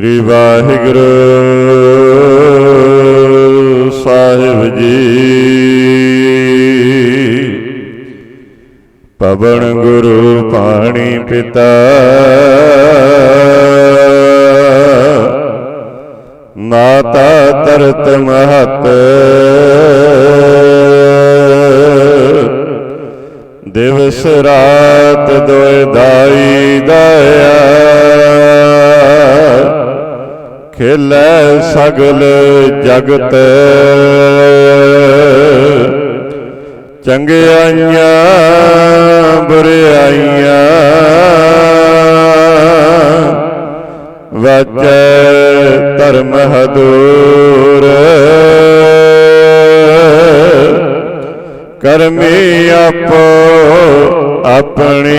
ਸ੍ਰੀ ਵਾਹਿਗੁਰੂ ਸਾਹਿਬ ਜੀ। ਪਵਨ ਗੁਰੂ ਪਾਣੀ ਪਿਤਾ। ਮਾਤਾ ਤਰਤ ਮਹਤ। ਦਿਵਸ ਰਾਤ ਦੋਇ ਦਾਈ ਦਇਆ। ਖੇਲੇ ਸਗਲ ਜਗਤ। ਚੰਗਿਆਈਆਂ ਬੁਰਿਆਈਆਂ ਵਜੈ ਧਰਮ ਹਦੂਰ। ਕਰਮੀ ਆਪੋ ਆਪਣੀ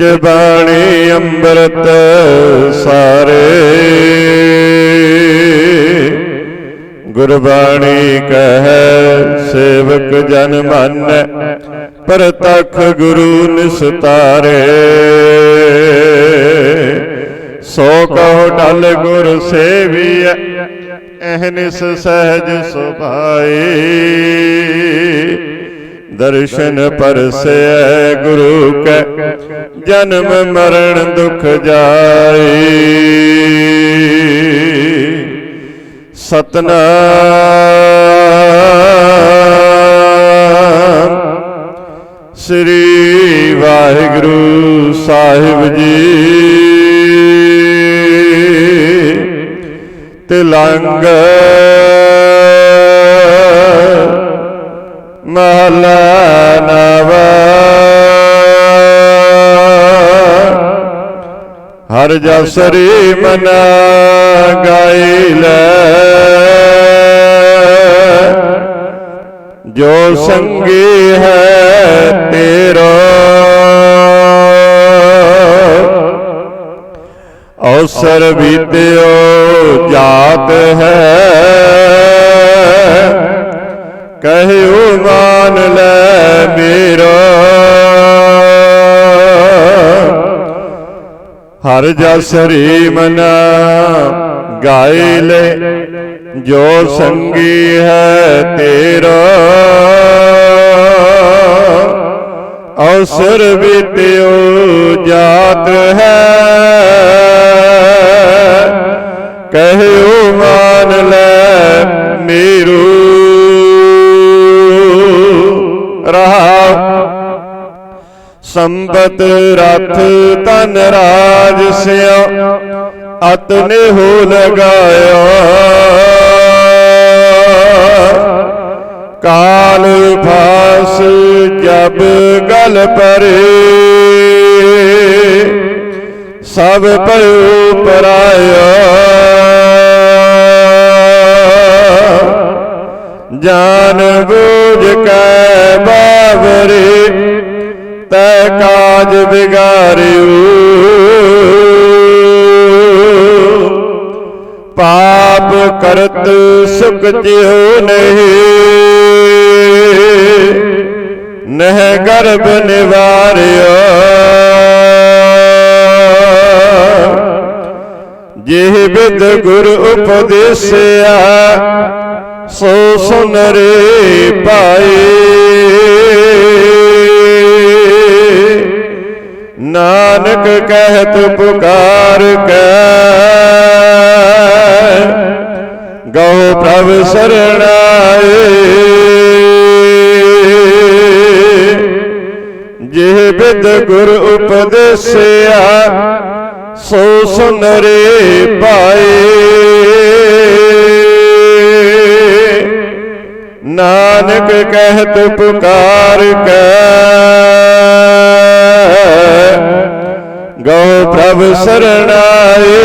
ਵਿੱਚ ਬਾਣੀ ਅੰਮ੍ਰਿਤ ਸਾਰੇ। ਗੁਰਬਾਣੀ ਕਹੈ, ਸੇਵਕ ਜਨ ਮਨ, ਪ੍ਰਤਖ ਗੁਰੂ ਨਿਸਤਾਰੇ। ਸੋ ਕਹੋ ਢਲ ਗੁਰ ਸੇਵੀਐ ਅਹਨਿਸ ਸਹਿਜ ਸੁਭਾਈ। ਦਰਸ਼ਨ ਪਰਸੈ ਗੁਰੂ ਕੈ ਜਨਮ ਮਰਨ ਦੁਖ ਜਾਏ। ਸਤਨਾਮ ਸ੍ਰੀ ਵਾਹਿਗੁਰੂ ਸਾਹਿਬ ਜੀ। ਤਿਲੰਗ ਮਹਲਾ ਨਵਾ ਹਰ ਜਸਰੀ ਮਨਾ ਗਾਈ ਲੈ। ਜੋ ਸੰਗੀ ਹੈ ਤੇਰਾ। ਅਵਸਰ ਬੀਤਿਓ ਜਾਤ ਹੈ। ਕਹਿਓ ਮਾਨ ਲੈ ਮੇਰਾ। ਹਰ ਜਸਰੀ ਮਨਾ ਗਾਇ ਲੈ, ਜੋ ਸੰਗੀ ਹੈ ਤੇਰਾ। ਅਵਸਰ ਬੀਤਿਓ ਜਾਤ ਹੈ ਸੰਬਤ ਰਥ ਤਨ ਰਾਜ ਸਿਆ ਅਤਨੇ ਹੋ ਲਗਾਇਆ। ਕਾਲ ਫਾਸ ਜਬ ਗਲ ਪਰੇ, ਸਭ ਭਇਓ ਪਰਾਇਆ ਜਾਨ ਬੂਝ ਕੈ ਕਾਜ ਬਿਗਾਰਿਓ ਪਾਪ ਕਰਤ ਸੁਖ ਜਿਉ ਨਹੀਂ। ਨਹਿ ਗਰਭ ਨਿਵਾਰਿਓ ਜਿਹ ਬਿਦ ਗੁਰ ਉਪਦੇਸਿਆ, ਸੋ ਸੁਨ ਰੇ ਨਾਨਕ ਕਹਿਤ ਪੁਕਾਰ ਕੈ। ਗਉ ਪ੍ਰਭ ਸਰਣਾਏ ਜਿਹ ਬਿਦ ਗੁਰ ਉਪਦੇਸਿਆ, ਸੋ ਸੁਨਰੇ ਪਾਏ। ਨਾਨਕ ਕਹਿਤ ਪੁਕਾਰ ਕੈ। ਗਉ ਪ੍ਰਭ ਸਰਣਾਏ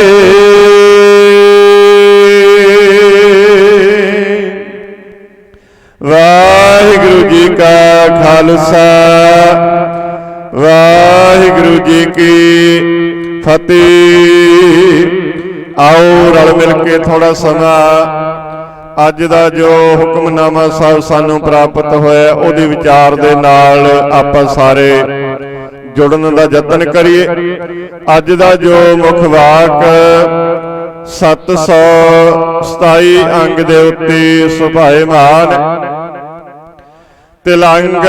ਵਾਹਿਗੁਰੂ ਜੀ ਕਾ ਖਾਲਸਾ, ਵਾਹਿਗੁਰੂ ਜੀ ਕੀ ਫਤਿਹ। ਆਓ ਰਲ ਮਿਲ ਕੇ ਥੋੜਾ ਸਮਾਂ, ਅੱਜ ਦਾ ਜੋ ਹੁਕਮਨਾਮਾ ਸਾਹਿਬ ਸਾਨੂੰ ਪ੍ਰਾਪਤ ਹੋਇਆ, ਉਹਦੇ ਵਿਚਾਰ ਦੇ ਨਾਲ ਆਪਾਂ ਸਾਰੇ ਜੁੜਨ ਦਾ ਯਤਨ ਕਰੀਏ। ਅੱਜ ਦਾ ਜੋ ਮੁੱਖ ਵਾਕ 727 ਅੰਗ ਦੇ ਉੱਤੇ ਸੁਭਾਏਮਾਨ, ਤਿਲੰਗ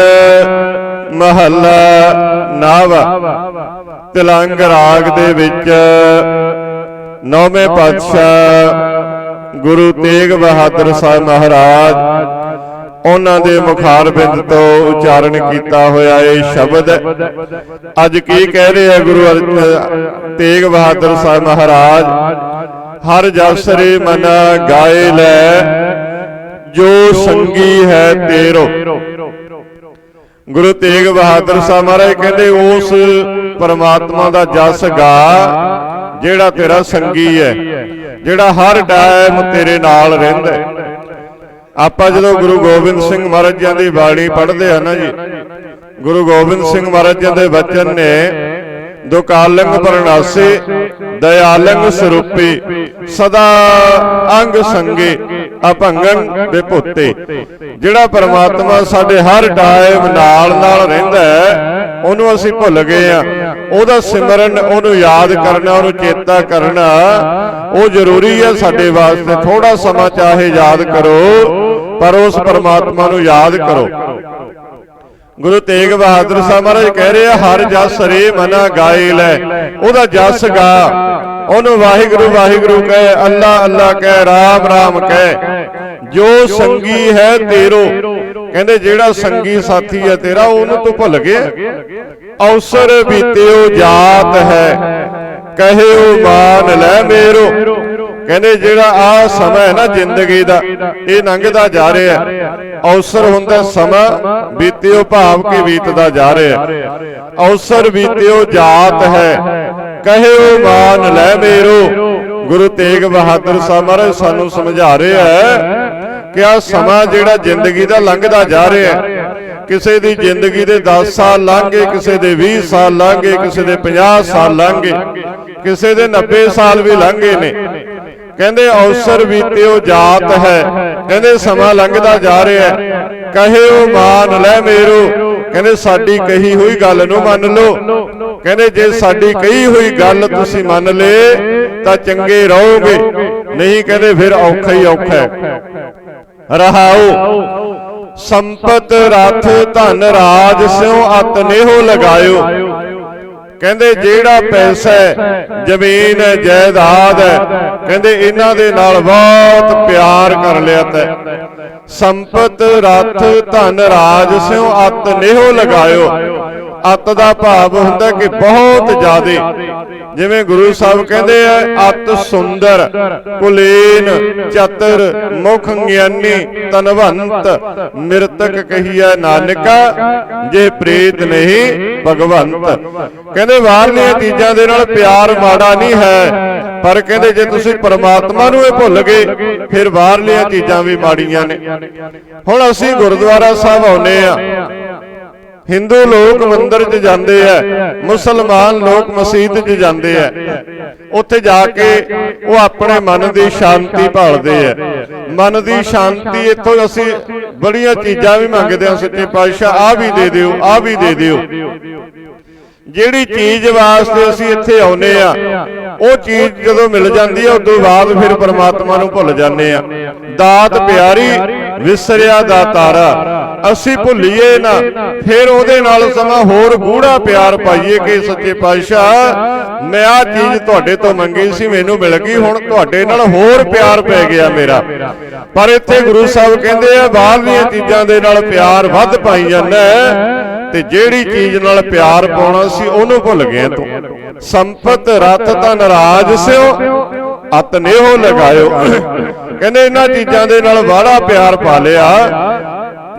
ਮਹੱਲਾ ਨਾਵਾ, ਤਿਲੰਗ ਰਾਗ ਦੇ ਵਿੱਚ ਨੌਵੇਂ ਪਾਤਸ਼ਾਹ ਗੁਰੂ ਤੇਗ ਬਹਾਦਰ ਸਾਹਿਬ ਮਹਾਰਾਜ ਉਹਨਾਂ ਦੇ ਮੁਖਾਰ ਬਿੰਦ ਤੋਂ ਉਚਾਰਨ ਕੀਤਾ ਹੋਇਆ ਇਹ ਸ਼ਬਦ। ਅੱਜ ਕੀ ਕਹਿ ਰਹੇ ਆ ਗੁਰੂ ਤੇਗ ਬਹਾਦਰ ਸਾਹਿਬ ਮਹਾਰਾਜ। ਹਰ ਜਸਰੇ ਮਨ ਗਾਏ ਲੈ ਜੋ ਸੰਗੀ ਹੈ ਤੇਰੋ। ਗੁਰੂ ਤੇਗ ਬਹਾਦਰ ਸਾਹਿਬ ਮਹਾਰਾਜ ਕਹਿੰਦੇ ਉਸ ਪਰਮਾਤਮਾ ਦਾ ਜਸ ਗਾ ਜਿਹੜਾ ਤੇਰਾ ਸੰਗੀ ਹੈ ਜਿਹੜਾ ਹਰ ਟਾਈਮ ਤੇਰੇ ਨਾਲ ਰਹਿੰਦਾ ਹੈ। ਆਪਾਂ ਜਦੋਂ ਗੁਰੂ ਗੋਬਿੰਦ ਸਿੰਘ ਮਹਾਰਾਜ ਜੀ ਦੀ ਬਾਣੀ ਪੜ੍ਹਦੇ ਆ ਨਾ ਜੀ। ਗੁਰੂ ਗੋਬਿੰਦ ਸਿੰਘ ਮਹਾਰਾਜ ਜੀ ਦੇ ਬਚਨ ਨੇ ਦੁਕਾਲੰਗ ਪਰਨਾਸੇ ਦਇਆਲੰਗ ਸਰੂਪੀ ਸਦਾ ਅੰਗ ਸੰਗੇ ਅਭੰਗੰ ਵਿਭੁੱਤੇ। ਜਿਹੜਾ ਪਰਮਾਤਮਾ ਸਾਡੇ ਹਰ ਟਾਈਮ ਨਾਲ ਨਾਲ ਰਹਿੰਦਾ ਹੈ ਉਹਨੂੰ ਅਸੀਂ ਭੁੱਲ ਗਏ ਆ ਉਹਦਾ ਸਿਮਰਨ ਉਹਨੂੰ ਯਾਦ ਕਰਨਾ ਉਹਨੂੰ ਚੇਤਾ ਕਰਨਾ। ਉਹ ਜ਼ਰੂਰੀ ਹੈ ਸਾਡੇ ਵਾਸਤੇ ਥੋੜਾ ਸਮਾਂ ਚਾਹੇ ਯਾਦ ਕਰੋ। ਪਰ ਉਸ ਪਰਮਾਤਮਾ ਨੂੰ ਯਾਦ ਕਰੋ। ਗੁਰੂ ਤੇਗ ਬਹਾਦਰ ਸਾਹਿਬ ਮਹਾਰਾਜ ਕਹਿ ਰਹੇ ਆ ਹਰ ਜਸ ਰੇ ਮਨਾ ਗਾਏ ਲੈ। ਉਹਦਾ ਜਸ ਗਾ। ਉਹਨੂੰ ਵਾਹਿਗੁਰੂ ਵਾਹਿਗੁਰੂ ਕਹੇ ਅੱਲਾ ਅੱਲਾ ਕਹੇ ਰਾਮ ਰਾਮ ਕਹੇ। ਜੋ ਸੰਗੀ ਹੈ ਤੇਰੋ। ਕਹਿੰਦੇ ਜਿਹੜਾ ਸੰਗੀ ਸਾਥੀ ਹੈ ਤੇਰਾ ਉਹਨੂੰ ਤੂੰ ਭੁੱਲ ਗਿਆ। ਅਵਸਰ ਬੀਤਿਓ ਜਾਤ ਹੈ। ਕਹਿਓ ਮਾਨ ਲੈ ਮੇਰੋ। ਕਹਿੰਦੇ ਜਿਹੜਾ ਆ ਸਮਾਂ ਹੈ ਨਾ ਜ਼ਿੰਦਗੀ ਦਾ, ਇਹ ਲੰਘਦਾ ਜਾ ਰਿਹਾ ਹੈ। ਅਵਸਰ ਹੁੰਦਾ ਸਮਾਂ, ਬੀਤਿਓ ਭਾਵ ਕੇ ਬੀਤਦਾ ਜਾ ਰਿਹਾ ਹੈ। ਅਵਸਰ ਬੀਤਿਓ ਜਾਤ ਹੈ। ਕਹਿਓ ਮਾਨ ਲੈ ਮੇਰੋ। ਗੁਰੂ ਤੇਗ ਬਹਾਦਰ ਸਾਹਿਬ ਮਹਾਰਾਜ ਸਾਨੂੰ ਸਮਝਾ ਰਿਹਾ ਹੈ ਕਿ ਆ ਸਮਾਂ ਜਿਹੜਾ ਜ਼ਿੰਦਗੀ ਦਾ ਲੰਘਦਾ ਜਾ ਰਿਹਾ ਹੈ। ਕਿਸੇ ਦੀ ਜ਼ਿੰਦਗੀ ਦੇ 10 ਸਾਲ ਲੰਘੇ, ਕਿਸੇ ਦੇ 20 ਸਾਲ ਲੰਘੇ, ਕਿਸੇ ਦੇ 50 ਸਾਲ ਲੰਘ ਗਏ ਕਿਸੇ ਦੇ 90 ਸਾਲ ਵੀ ਲੰਘੇ ਨੇ। ਕਹਿੰਦੇ ਅਵਸਰ ਬੀਤਿਓ ਜਾਤ ਹੈ। ਕਹਿੰਦੇ ਸਮਾਂ ਲੰਘਦਾ ਜਾ ਰਿਹਾ ਹੈ। ਉਹ ਮਾਨ ਲੈ ਮੇਰੋ। ਕਹਿੰਦੇ ਸਾਡੀ ਕਹੀ ਹੋਈ ਗੱਲ ਨੂੰ ਮੰਨ ਲਓ। ਕਹਿੰਦੇ ਜੇ ਸਾਡੀ ਕਹੀ ਹੋਈ ਗੱਲ ਤੁਸੀਂ ਮੰਨ ਲੇ, ਤਾਂ ਚੰਗੇ ਰਹੋਗੇ। ਨਹੀਂ ਕਹਿੰਦੇ ਫਿਰ ਔਖਾ ਹੀ ਔਖਾ ਹੈ। ਰਹਾਓ। ਸੰਪਤ ਰਥ ਧਨ ਰਾਜ ਸਿਉ ਅਤ ਨੇਹੋ ਲਗਾਇਓ। ਕਹਿੰਦੇ ਜਿਹੜਾ ਪੈਸਾ ਹੈ ਜ਼ਮੀਨ ਹੈ ਜਾਇਦਾਦ ਹੈ ਕਹਿੰਦੇ ਇਹਨਾਂ ਦੇ ਨਾਲ ਬਹੁਤ ਪਿਆਰ ਕਰ ਲਿਆ ਤੈ ਸੰਪਤ ਰਥ ਧਨ ਰਾਜ ਸਿਉ ਅਤ ਨੇਹੋ ਲਗਾਇਓ। ਅੱਤ ਦਾ ਭਾਵ ਹੁੰਦਾ ਕਿ ਬਹੁਤ ਜ਼ਿਆਦੇ। ਜਿਵੇਂ ਗੁਰੂ ਸਾਹਿਬ ਕਹਿੰਦੇ ਆ, ਅਤ ਸੁੰਦਰ, ਕੁਲੀਨ, ਚਤਰ, ਮੁਖ ਗਿਆਨੀ ਤਨਵੰਤ ਮਿਰਤਕ ਕਹੀਐ ਨਾਨਕਾ, ਜੇ ਪ੍ਰੀਤ ਨਹੀਂ ਭਗਵੰਤ। ਕਹਿੰਦੇ ਬਾਹਰਲੀਆਂ ਚੀਜ਼ਾਂ ਦੇ ਨਾਲ ਪਿਆਰ ਮਾੜਾ ਨਹੀਂ ਹੈ, ਪਰ ਕਹਿੰਦੇ ਜੇ ਤੁਸੀਂ ਪਰਮਾਤਮਾ ਨੂੰ ਇਹ ਭੁੱਲ ਗਏ, ਫਿਰ ਬਾਹਰਲੀਆਂ ਚੀਜ਼ਾਂ ਵੀ ਮਾੜੀਆਂ ਨੇ। ਹੁਣ ਅਸੀਂ ਗੁਰਦੁਆਰਾ ਸਾਹਿਬ ਆਉਨੇ ਆ। ਹਿੰਦੂ ਲੋਕ ਮੰਦਿਰ 'ਚ ਜਾਂਦੇ ਆ, ਮੁਸਲਮਾਨ ਲੋਕ ਮਸਜਿਦ 'ਚ ਜਾਂਦੇ ਆ। ਉੱਥੇ ਜਾ ਕੇ ਉਹ ਆਪਣੇ ਮਨ ਦੀ ਸ਼ਾਂਤੀ ਭਾਲਦੇ ਆ। ਮਨ ਦੀ ਸ਼ਾਂਤੀ ਇੱਥੋਂ ਅਸੀਂ ਬੜੀਆਂ ਚੀਜ਼ਾਂ ਵੀ ਮੰਗਦੇ ਹਾਂ, ਸੱਚੇ ਪਾਤਸ਼ਾਹ ਆ ਵੀ ਦੇ ਦਿਓ ਆ ਵੀ ਦੇ ਦਿਓ। ਜਿਹੜੀ ਚੀਜ਼ ਵਾਸਤੇ ਅਸੀਂ ਇੱਥੇ ਆਉਨੇ ਆ, ਉਹ ਚੀਜ਼ ਜਦੋਂ ਮਿਲ ਜਾਂਦੀ ਹੈ ਉਦੋਂ ਬਾਅਦ ਫਿਰ ਪਰਮਾਤਮਾ ਨੂੰ ਭੁੱਲ ਜਾਂਦੇ ਆ। ਦਾਤ ਪਿਆਰੀ, ਵਿਸਰਿਆ ਦਾ ਤਾਰਾ। ਅਸੀਂ ਭੁੱਲੀਏ ਨਾ। ਫਿਰ ਉਹਦੇ ਨਾਲ ਸਮਾਂ ਹੋਰ ਗੂੜਾ ਪਿਆਰ ਪਾਈਏ ਕਿ ਸੱਚੇ ਪਾਤਸ਼ਾਹ, ਮੈਂ ਆ ਚੀਜ਼ ਤੁਹਾਡੇ ਤੋਂ ਮੰਗੀ ਸੀ, ਮੈਨੂੰ ਮਿਲ ਗਈ, ਹੁਣ ਤੁਹਾਡੇ ਨਾਲ ਹੋਰ ਪਿਆਰ ਪੈ ਗਿਆ ਮੇਰਾ। ਪਰ ਇੱਥੇ ਗੁਰੂ ਸਾਹਿਬ ਕਹਿੰਦੇ ਆ ਬਾਹਰਲੀਆਂ ਚੀਜ਼ਾਂ ਦੇ ਨਾਲ ਪਿਆਰ ਵੱਧ ਪਾਈ ਜਾਂਦਾ ਤੇ ਜਿਹੜੀ ਚੀਜ਼ ਨਾਲ ਪਿਆਰ ਪਾਉਣਾ ਸੀ, ਉਹਨੂੰ ਭੁੱਲ ਗਿਆ ਤੂੰ। ਸੰਪਤ ਰਤ ਤਾਂ ਨਾਰਾਜ਼ ਸਿਓ ਅਤ ਨੇਹੋ ਲਗਾਇਓ। ਕਹਿੰਦੇ ਇਹਨਾਂ ਚੀਜ਼ਾਂ ਦੇ ਨਾਲ ਵਾੜਾ ਪਿਆਰ ਪਾ ਲਿਆ।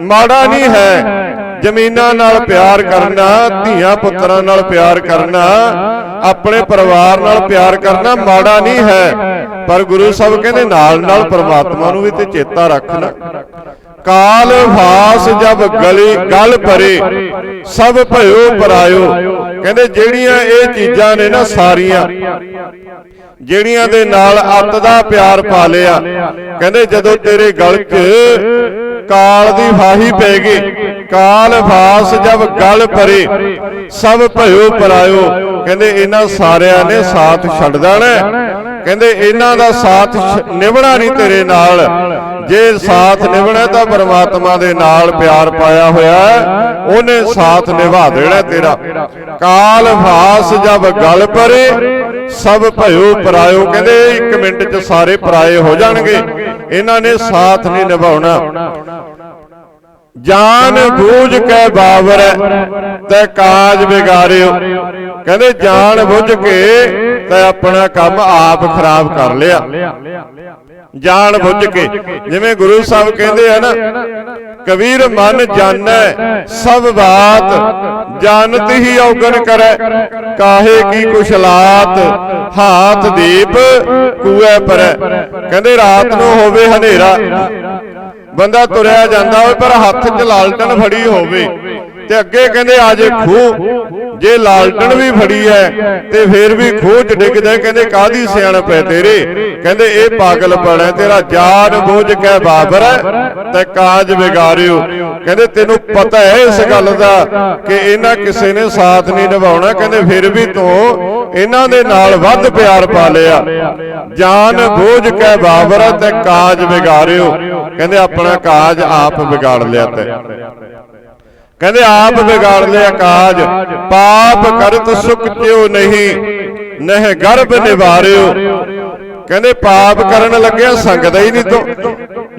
ਮਾੜਾ ਨਹੀਂ ਹੈ। ਜ਼ਮੀਨਾਂ ਨਾਲ ਪਿਆਰ ਕਰਨਾ ਧੀਆਂ ਪੁੱਤਰਾਂ ਨਾਲ ਪਿਆਰ ਕਰਨਾ ਆਪਣੇ ਪਰਿਵਾਰ ਨਾਲ ਪਿਆਰ ਕਰਨਾ ਮਾੜਾ ਨਹੀਂ ਹੈ। ਪਰ ਗੁਰੂ ਸਾਹਿਬ ਕਹਿੰਦੇ ਨਾਲ ਨਾਲ ਪਰਮਾਤਮਾ ਨੂੰ ਵੀ ਤੇ ਚੇਤਾ ਰੱਖਣਾ। ਕਾਲ ਭਾਸ ਜਬ ਗਲੀ ਗਲ ਭਰੇ ਸਭ ਭਇਓ ਪਰਾਇਓ। ਕਹਿੰਦੇ ਜਿਹੜੀਆਂ ਇਹ ਚੀਜ਼ਾਂ ਨੇ ਨਾ ਸਾਰੀਆਂ ਜਿਹੜੀਆਂ ਦੇ ਨਾਲ ਅੱਤ ਦਾ ਪਿਆਰ ਪਾ ਲਿਆ। ਕਹਿੰਦੇ ਜਦੋਂ ਤੇਰੇ ਗਲ 'ਚ ਕਾਲ ਦੀ ਫਾਹੀ ਪੈ ਗਈ। ਕਾਲ ਭਾਸ ਜਬ ਗਲ ਭਰੇ, ਸਭ ਭਇਓ ਪਰਾਇਓ। ਕਹਿੰਦੇ ਇਹਨਾਂ ਸਾਰਿਆਂ ਨੇ ਸਾਥ ਛੱਡ ਦੇਣਾ। ਕਹਿੰਦੇ ਇਹਨਾਂ ਦਾ ਸਾਥ ਨਿਭਣਾ ਨਹੀਂ ਤੇਰੇ ਨਾਲ। ਜੇ ਸਾਥ ਨਿਭਣਾ ਤਾਂ ਪਰਮਾਤਮਾ ਦੇ ਨਾਲ ਪਿਆਰ ਪਾਇਆ ਹੋਇਆ ਉਹਨੇ ਸਾਥ ਨਿਭਾ ਦੇਣਾ ਤੇਰਾ। ਕਾਲ ਭਾਸ ਜਬ ਗਲ ਪਰੇ, ਸਭ ਭਇਓ ਪਰਾਇਓ ਕਹਿੰਦੇ ਇੱਕ ਮਿੰਟ 'ਚ ਸਾਰੇ ਪਰਾਏ ਹੋ ਜਾਣਗੇ। ਇਹਨਾਂ ਨੇ ਸਾਥ ਨਹੀਂ ਨਿਭਾਉਣਾ। ਜਾਨ ਬੂਝ ਕੇ ਬਾਬਰ ਤੇ ਕਾਜ ਵਿਗਾਰਿਓ। ਕਹਿੰਦੇ ਜਾਣ ਬੁੱਝ ਕੇ ਤੇ ਆਪਣਾ ਕੰਮ ਆਪ ਖਰਾਬ ਕਰ ਲਿਆ। ਜਾਣ ਬੁੱਝ ਕੇ। ਜਿਵੇਂ ਗੁਰੂ ਸਾਹਿਬ ਕਹਿੰਦੇ ਆ ਨਾ ਕਬੀਰ ਮਨ ਜਾਣੈ ਸਭ ਬਾਤ ਜਾਣਤ ਹੀ ਔਗਣ ਕਰੈ। ਕਾਹੇ ਕੀ ਕੁਸ਼ਲਾਤ ਹਾਥ ਦੀਪ ਕੂਏ ਪਰੈ। ਕਹਿੰਦੇ ਰਾਤ ਨੂੰ ਹੋਵੇ ਹਨੇਰਾ। ਬੰਦਾ ਤੁਰਿਆ ਜਾਂਦਾ ਹੋਵੇ ਪਰ ਹੱਥ 'ਚ ਲਾਲਟਨ ਫੜੀ ਹੋਵੇ। ਤੇ ਅੱਗੇ ਕਹਿੰਦੇ ਆ ਜੇ ਖੂਹ, ਜੇ ਲਾਲਟਣ ਵੀ ਫੜੀ ਹੈ, ਤੇ ਫੇਰ ਵੀ ਖੂਹ 'ਚ ਡਿੱਗਦਾ ਕਹਿੰਦੇ ਕਾਦੀ ਸਿਆਣਪ ਹੈ ਤੇਰੇ? ਕਹਿੰਦੇ ਇਹ ਪਾਗਲ ਹੈ, ਤੇਰਾ ਜਾਨ ਬੁੱਝ ਕੇ ਬਾਬਰ ਤੇ ਕਾਜ ਵਿਗਾਰਿਓ। ਕਹਿੰਦੇ ਤੈਨੂੰ ਪਤਾ ਹੈ ਇਸ ਗੱਲ ਦਾ ਕਿ ਇਹਨਾਂ ਕਿਸੇ ਨੇ ਸਾਥ ਨਹੀਂ ਨਿਭਾਉਣਾ। ਕਹਿੰਦੇ ਫਿਰ ਵੀ ਤੂੰ ਇਹਨਾਂ ਦੇ ਨਾਲ ਵੱਧ ਪਿਆਰ ਪਾ ਲਿਆ। ਜਾਨ ਬੋਝ ਕਹਿ ਬਾਬਰ ਤੇ ਕਾਜ ਵਿਗਾਰਿਓ। ਕਹਿੰਦੇ ਆਪਣਾ ਕਾਜ ਆਪ ਵਿਗਾੜ ਲਿਆ ਤੇ। ਕਹਿੰਦੇ ਆਪ ਵਿਗਾੜ ਲਿਆ ਕਾਜ ਪਾਪ ਕਰਤ ਸੁਖ ਤਿਉ ਨਹੀਂ ਨਹਿ ਗਰਭ ਨਿਵਾਰਿਓ। ਕਹਿੰਦੇ ਪਾਪ ਕਰਨ ਲੱਗਿਆ ਸੰਗਦਾ ਹੀ ਨਹੀਂ ਤੂੰ।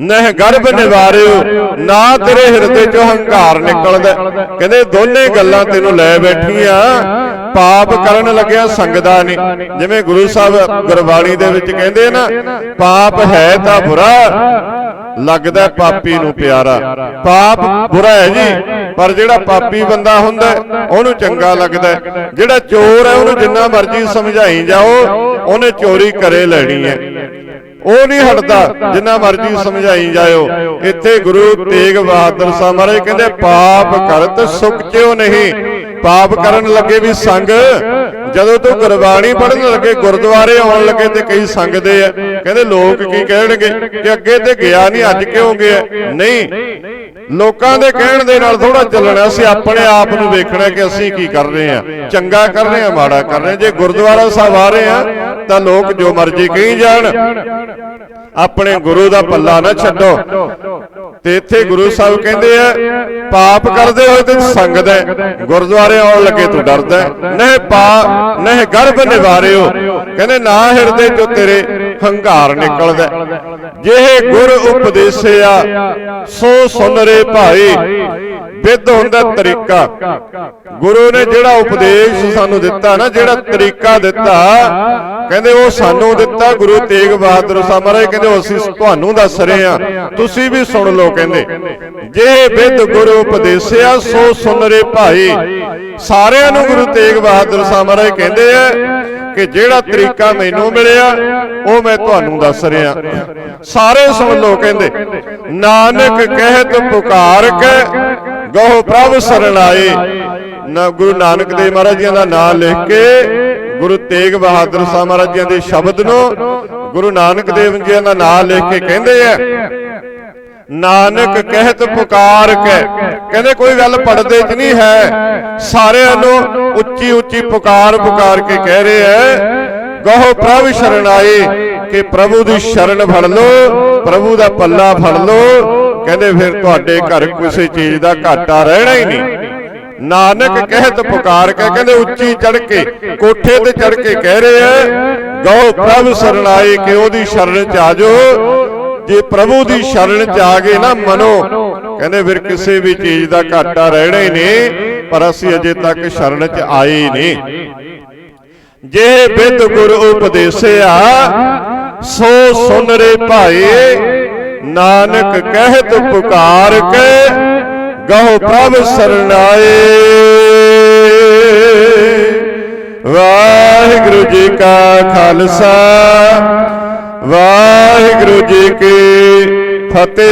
ਨਹਿ ਗਰਭ ਨਿਵਾਰਿਓ। ਨਾ ਤੇਰੇ ਹਿਰਦੇ ਚੋਂ ਹੰਕਾਰ ਨਿਕਲਦਾ। ਕਹਿੰਦੇ ਦੋਨੇ ਗੱਲਾਂ ਤੈਨੂੰ ਲੈ ਬੈਠੀਆਂ। ਪਾਪ ਕਰਨ ਲੱਗਿਆ ਸੰਗਦਾ ਨਹੀਂ। ਜਿਵੇਂ ਗੁਰੂ ਸਾਹਿਬ ਗੁਰਬਾਣੀ ਦੇ ਵਿੱਚ ਕਹਿੰਦੇ ਨਾ ਪਾਪ ਹੈ ਤਾਂ ਬੁਰਾ। ਲੱਗਦਾ ਪਾਪੀ ਨੂੰ ਪਿਆਰਾ। ਪਾਪ ਬੁਰਾ ਹੈ ਜੀ। ਪਰ ਜਿਹੜਾ ਪਾਪੀ ਬੰਦਾ ਹੁੰਦਾ ਉਹਨੂੰ ਚੰਗਾ ਲੱਗਦਾ ਜਿਹੜਾ ਚੋਰ ਹੈ ਉਹਨੂੰ ਜਿੰਨਾ ਮਰਜ਼ੀ ਸਮਝਾਈ ਜਾਓ ਉਹਨੇ ਚੋਰੀ ਕਰੇ ਲੈਣੀ ਹੈ। ਉਹ ਨਹੀਂ ਹਟਦਾ ਜਿੰਨਾ ਮਰਜ਼ੀ ਸਮਝਾਈ ਜਾਇਓ। ਇੱਥੇ ਗੁਰੂ ਤੇਗ ਬਹਾਦਰ ਸਾਹਿਬ ਮਹਾਰਾਜ ਕਹਿੰਦੇ ਪਾਪ ਕਰਤ ਸੁਖ ਚਿਓ ਨਹੀਂ? ਪਾਪ ਕਰਨ ਲੱਗੇ ਵੀ ਸੰਗ। ਜਦੋਂ ਤੂੰ ਗੁਰਬਾਣੀ ਪੜਨ ਲੱਗੇ ਗੁਰਦੁਆਰੇ ਆਉਣ ਲੱਗੇ ਤੇ ਕਈ ਸੰਗਦੇ ਆ। ਕਹਿੰਦੇ ਲੋਕ ਕੀ ਕਹਿਣਗੇ? ਕਿ ਅੱਗੇ ਤੇ ਗਿਆ ਨਹੀਂ ਅੱਜ ਕਿਉਂ ਗਿਆ? ਨਹੀਂ। ਲੋਕਾਂ ਦੇ ਕਹਿਣ ਦੇ ਨਾਲ ਥੋੜਾ ਚੱਲਣਾ ਅਸੀਂ ਆਪਣੇ ਆਪ ਨੂੰ ਵੇਖਣਾ ਕਿ ਅਸੀਂ ਕੀ ਕਰ ਰਹੇ ਆ ਚੰਗਾ ਕਰ ਰਹੇ ਆ ਮਾੜਾ ਕਰ ਰਹੇ ਜੇ ਗੁਰਦੁਆਰਾ ਸਾਹਿਬ ਆ ਰਹੇ ਆ ਤਾਂ ਲੋਕ ਜੋ ਮਰਜ਼ੀ ਕਹੀ ਜਾਣ ਆਪਣੇ ਗੁਰੂ ਦਾ ਪੱਲਾ ਨਾ ਛੱਡੋ। ਤੇ ਇੱਥੇ ਗੁਰੂ ਸਾਹਿਬ ਕਹਿੰਦੇ ਆ, ਪਾਪ ਕਰਦੇ ਹੋਏ ਤੇ ਸੰਗਦਾ ਗੁਰਦੁਆਰੇ ਆਉਣ ਲੱਗੇ ਤੂੰ ਡਰਦਾ ਹੈ। ਨਹਿ ਪਾ, ਨਹਿ ਗਰਭ ਨਿਵਾਰਿਓ। ਕਹਿੰਦੇ, ਨਾ ਹਿਰਦੇ ਚੋਂ ਤੇਰੇ ਹੰਕਾਰ ਨਿਕਲਦਾ ਹੈ। ਜਿਹੇ ਗੁਰ ਉਪਦੇਸਿਆ, ਸੋ ਸੁਨ ਰੇ ਭਾਈ। ਵਿਦ ਹੁੰਦਾ ਤਰੀਕਾ। ਗੁਰੂ ਨੇ ਜਿਹੜਾ ਉਪਦੇਸ਼ ਸਾਨੂੰ ਦਿੱਤਾ ਨਾ, ਜਿਹੜਾ ਤਰੀਕਾ ਦਿੱਤਾ, ਕਹਿੰਦੇ, ਉਹ ਸਾਨੂੰ ਦਿੱਤਾ। ਗੁਰੂ ਤੇਗ ਬਹਾਦਰ ਸਾਹਿਬ ਮਹਾਰਾਜ ਕਹਿੰਦੇ, ਉਹ ਅਸੀਂ ਤੁਹਾਨੂੰ ਦੱਸ ਰਹੇ ਆ ਤੁਸੀਂ ਵੀ ਸੁਣ ਲਓ ਕਹਿੰਦੇ ਜੇ ਵਿਦ ਗੁਰੂ ਉਪਦੇਸਿਆ ਸੋ ਸੁਨ ਰੇ ਭਾਈ। ਸਾਰਿਆਂ ਨੂੰ ਗੁਰੂ ਤੇਗ ਬਹਾਦਰ ਸਾਹਿਬ ਕਹਿੰਦੇ ਆ ਕਿ ਜਿਹੜਾ ਤਰੀਕਾ ਮੈਨੂੰ ਮਿਲਿਆ ਉਹ ਮੈਂ ਤੁਹਾਨੂੰ ਦੱਸ ਰਿਹਾ। ਸਾਰੇ ਸੁਣ ਲਓ ਕਹਿੰਦੇ ਨਾਨਕ ਕਹਿਤ ਪੁਕਾਰ ਕੇ ਗੋ ਪ੍ਰਭ ਸਰਣਾਏ ਨਾ ਗੁਰੂ ਨਾਨਕ ਦੇਵ ਮਹਾਰਾਜ ਜੀ ਦਾ ਨਾਮ ਲਿਖ ਕੇ ਗੁਰੂ ਤੇਗ ਬਹਾਦਰ ਸਾਹਿਬ ਮਹਾਰਾਜ ਜੀ ਦੇ ਸ਼ਬਦ ਨੂੰ ਗੁਰੂ ਨਾਨਕ ਦੇਵ ਜੀ ਦਾ ਨਾਮ ਲਿਖ ਕੇ ਕਹਿੰਦੇ ਆ। ਨਾਨਕ ਕਹਿਤ ਪੁਕਾਰ ਕੇ। ਕਹਿੰਦੇ ਕੋਈ ਗੱਲ ਪੜਦੇ ਚ ਨਹੀਂ ਹੈ। ਸਾਰਿਆਂ ਨੂੰ ਉੱਚੀ ਉੱਚੀ ਪੁਕਾਰ ਪੁਕਾਰ ਕੇ ਕਹਿ ਰਹੇ ਐ ਗਹੋ ਪ੍ਰਭ ਸ਼ਰਣਾਏ ਕਿ ਪ੍ਰਭੂ ਦੀ ਸ਼ਰਨ ਫੜ ਲਓ। ਪ੍ਰਭੂ ਦਾ ਪੱਲਾ ਫੜ ਲਓ। ਕਹਿੰਦੇ ਫਿਰ ਤੁਹਾਡੇ ਘਰ ਕਿਸੇ ਚੀਜ਼ ਦਾ ਘਾਟਾ ਰਹਿਣਾ ਹੀ ਨਹੀਂ। ਨਾਨਕ ਕਹਿਤ ਪੁਕਾਰ ਕੇ ਕਹਿੰਦੇ ਉੱਚੀ ਚੜ ਕੇ ਕੋਠੇ ਤੇ ਚੜ ਕੇ ਕਹਿ ਰਹੇ ਐ ਗਹੋ ਪ੍ਰਭ ਸ਼ਰਣਾਏ ਕਿ ਉਹਦੀ ਸ਼ਰਨ ਚ ਆਜੋ ਜੇ ਪ੍ਰਭੂ ਦੀ ਸ਼ਰਨ ਚ ਆ ਗਏ ਨਾ ਮਨੋ ਕਹਿੰਦੇ ਫਿਰ ਕਿਸੇ ਵੀ ਚੀਜ਼ ਦਾ ਘਾਟਾ ਰਹਿਣਾ ਹੀ ਨਹੀਂ ਪਰ ਅਸੀਂ ਅਜੇ ਤੱਕ ਸ਼ਰਨ ਚ ਆਏ ਹੀ ਨਹੀਂ। ਜੇ ਬਿਦ ਗੁਰ ਉਪਦੇਸਿਆ ਸੋ ਸੁਨ ਰੇ ਭਾਈ ਨਾਨਕ ਕਹਿਤ ਪੁਕਾਰ ਕੇ ਗਹੁ ਪ੍ਰਭ ਸਰਣਾਏ ਵਾਹਿਗੁਰੂ ਜੀ ਕਾ ਖਾਲਸਾ। ਵਾਹਿਗੁਰੂ ਜੀ ਕੀ ਫਤਿਹ।